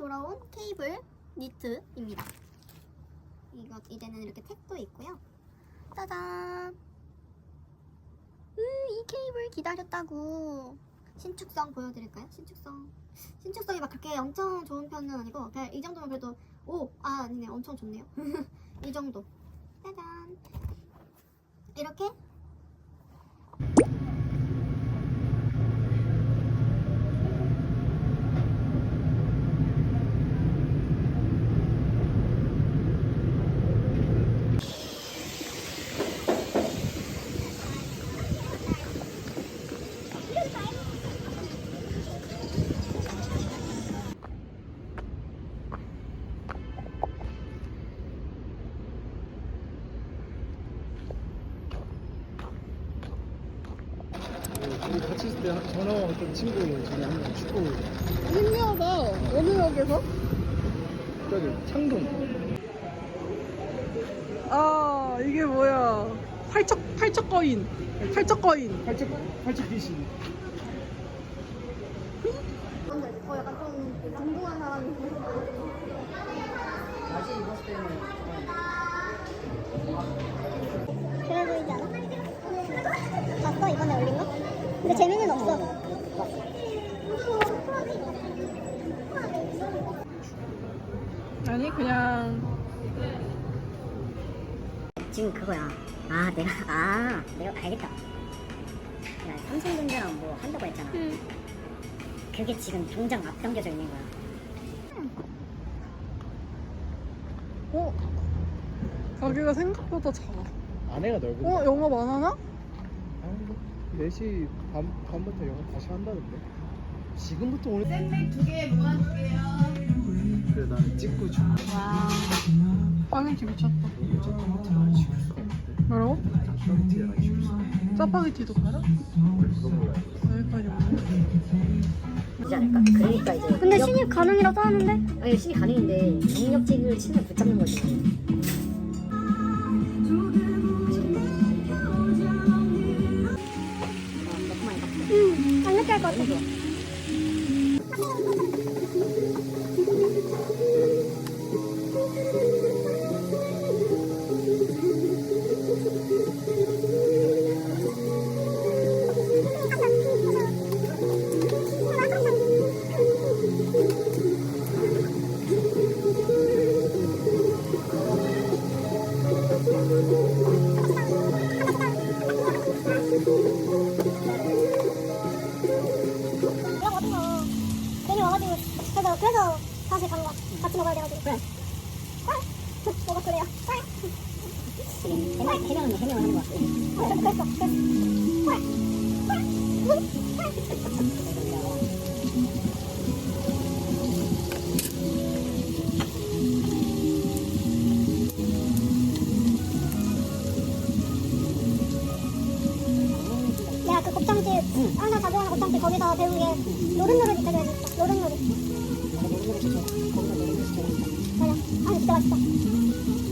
돌아온 케이블 니트입니다. 이거 이제는 이렇게 택도 있고요. 짜잔. 음, 이 케이블 기다렸다고. 신축성 보여드릴까요? 신축성. 신축성이 막 그렇게 엄청 좋은 편은 아니고 그냥 이 정도면 그래도 오, 아 아니네 엄청 좋네요. 이 정도. 짜잔. 이렇게 우리 같이 있을 때 전화 왔던 친구 중에 한명 축구 신기하다. 어느 역에서? 저기 창동 아 이게 뭐야? 팔척 팔척 거인. 팔척 거인. 팔척 팔척 DC 어 약간 좀 궁금한 사람이 다시 입었을 때는 그래 보이지 않아? 봤어 이번에 올린 거? 근데 재미는 없어. 아니 그냥 지금 그거야. 아, 내가, 아, 내가 알겠다. 야, 삼성전자랑 뭐 한다고 했잖아. 그게 지금 동장 앞당겨져 있는 거야. 어 가게가 생각보다 작아. 안에가 넓은데 어 영업 안 하나? 아, 4시 반, 반부터 영업 다시 한다던데 지금부터 오늘 샌맥 두 개, 무한 두 개요. 그래 나는 찍고 줘 빵이지 미쳤다. 짜파게티랑 지울 수가 없는데 뭐라고? 짜파게티랑 지울 수가 없는데 짜파게티도 팔아? 그건 몰라요 여기까지 오네. 그러지 않을까? 그러니까 이제. 근데 역- 신입 가능이라고 하는데? 아니, 신이 가능인데, 경력직을 치면 붙잡는 거지. 응, 뭐가 그래요 해명, 해명은 해명을 하는 것 그랬어 그랬어 꿀꿀꿀 내가 그 곱창집 항상 자주 가는 곱창집 거기서 배운 게. 노릇노릇 익혀줘야 돼. 노릇노릇 ちょっと、ここにいるんですけど、この、ある人が来た。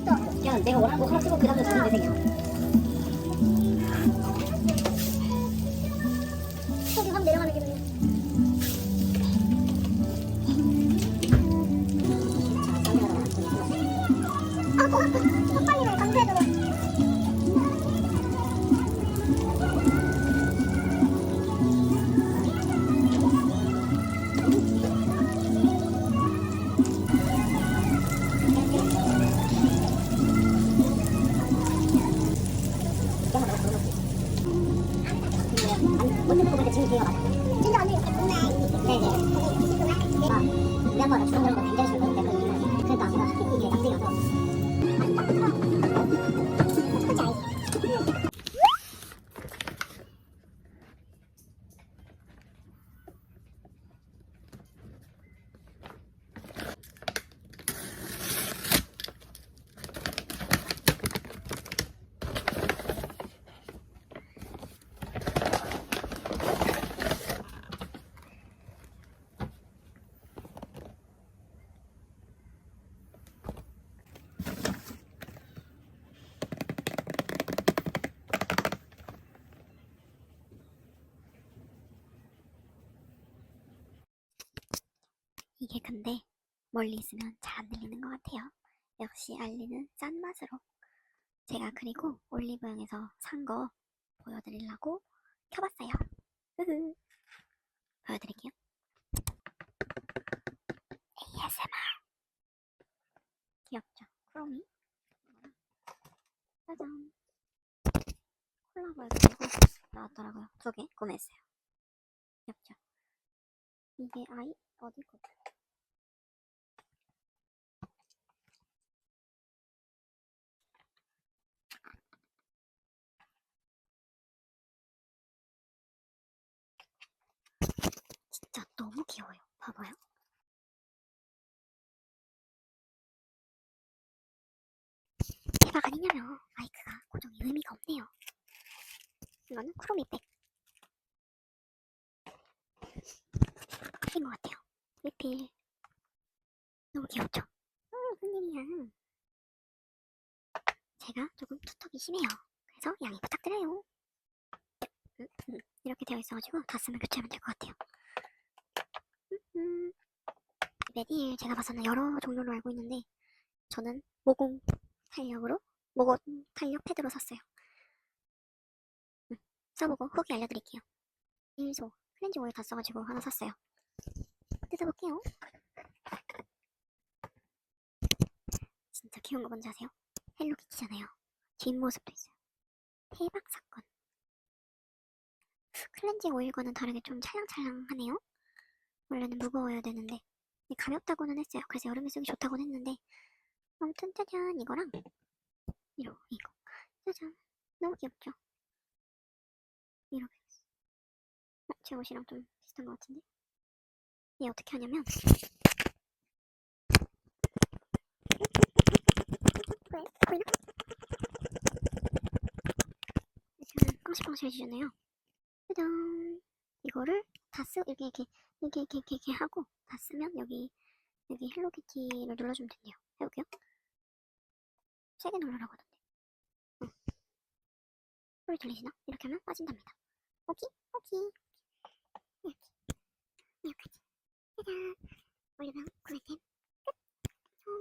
그냥 내가 원하는 거 하나 쓰고 그 다음에 주는 대생이 근데 멀리 있으면 잘 안 들리는 것 같아요. 역시 알리는 짠 맛으로. 제가 그리고 올리브영에서 산 거 보여드리려고 켜봤어요. 으흐. 보여드릴게요. ASMR. 귀엽죠? 크롬이. 짜잔. 콜라보 해가지고 나왔더라고요. 두 개 구매했어요. 귀엽죠? 이게 아이 어디 거? 진짜 너무 귀여워요. 봐봐요. 대박 아니냐며 마이크가 고정이 의미가 없네요. 이거는 크로미 백. 인것 같아요. 리필. 너무 귀엽죠? 음, 웬일이야. 제가 조금 투턱이 심해요. 그래서 양해 부탁드려요. 음, 음, 이렇게 되어 있어가지고 다 쓰면 교체하면 될 것 같아요. 음, 음. 메디일 제가 봐서는 여러 종류로 알고 있는데 저는 모공 탄력으로 모공 탄력 패드로 샀어요. 음, 써보고 후기 알려드릴게요. 1소 클렌징 오일 다 써가지고 하나 샀어요. 뜯어볼게요. 진짜 귀여운 거 뭔지 아세요? 헬로키티잖아요. 뒷모습도 있어요. 대박 사건. 클렌징 오일과는 다르게 좀 찰랑찰랑하네요. 원래는 무거워야 되는데 가볍다고는 했어요. 그래서 여름에 쓰기 좋다고는 했는데 아무튼 짜잔 이거랑 이거 이거 짜잔 너무 귀엽죠? 이렇게 됐어. 어, 제 옷이랑 좀 비슷한 것 같은데 얘 어떻게 하냐면 왜? 보이나? 지금 꽁시꽁시 해주셨네요. 짜잔 이거를 다 쓰, 이렇게, 이렇게, 이렇게, 이렇게, 이렇게, 이렇게 하고, 다 쓰면 여기, 여기 헬로키티를 눌러주면 된대요. 해볼게요. 세게. 응. 소리 들리시나? 이렇게 하면 빠진답니다. 오키? 오키. 이렇게. 이렇게. 짜잔. 올리브영 구매템. 끝. 총.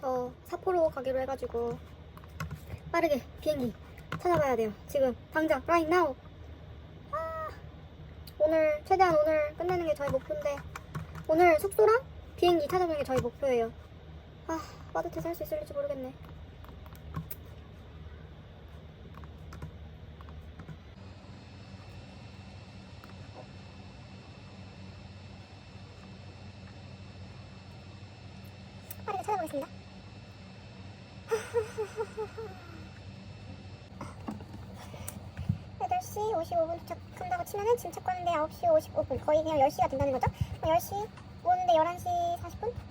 저 사포로 해가지고 빠르게 비행기 찾아봐야 돼요. 지금 당장 right now. 아, 오늘 최대한 오늘 끝내는 게 저희 목표인데 오늘 숙소랑 비행기 찾아보는 게 저희 목표예요. 아 빠듯해서 할 수 있을지 모르겠네. 빠르게 찾아보겠습니다. 8시 55분 도착한다고 치면은 짐 찾고 하는데 9시 55분 거의 그냥 10시가 된다는 거죠? 10시 오는데 11시 40분?